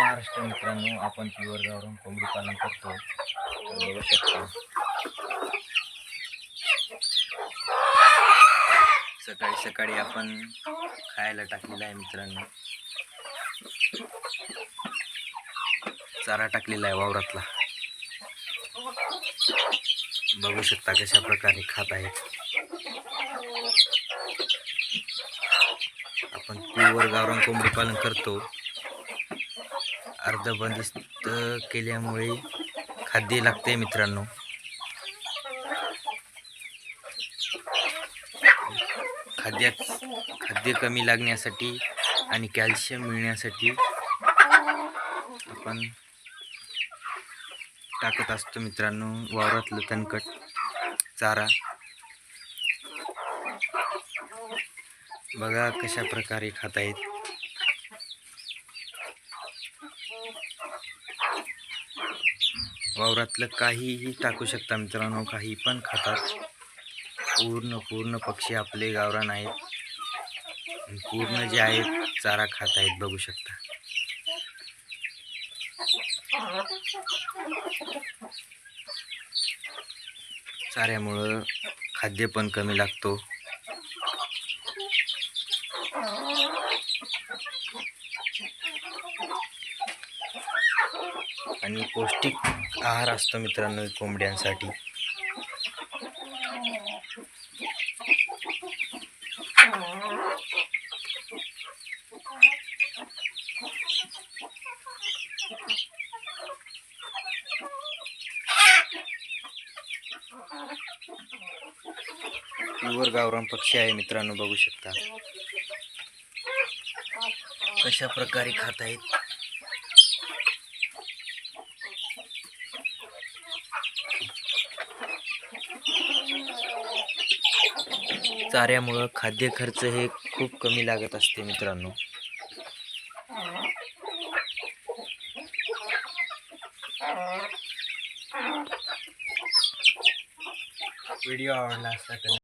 महाराष्ट्र मित्रांनो आपण प्युअर गावरून कोंबडी पालन करतो बघू शकता. सकाळी सकाळी आपण खायला टाकलेला आहे मित्रांनो. चारा टाकलेला आहे वावरातला. बघू शकता कशा प्रकारे खात आहेत. आपण प्युअर गावरान कोंबडी पालन करतो. अर्ध बंदिस्त केल्यामुळे खाद्य लागते मित्रांनो. खाद्यात खाद्य कमी लागण्यासाठी आणि कॅल्शियम मिळण्यासाठी आपण टाकत असतो मित्रांनो वावरातलं तणकट चारा. बघा कशा प्रकारे खात आहेत वावरातलं काहीही टाकू शकता मित्रांनो काही पण खातात. पूर्ण पूर्ण पक्षी आपले गावरान आहेत. पूर्ण जे आहेत चारा खात आहेत बघू शकता. चाऱ्यामुळं खाद्य पण कमी लागतो. आणि पौष्टिक आहार असतो मित्रांनो कोंबड्यांसाठी. प्युअर गावरान पक्षी आहे मित्रांनो बघू शकता. कशा प्रकारे खात आहेत चाऱ्यामुळं खाद्य खर्च हे खूप कमी लागत असते मित्रांनो. व्हिडिओ आवडला असता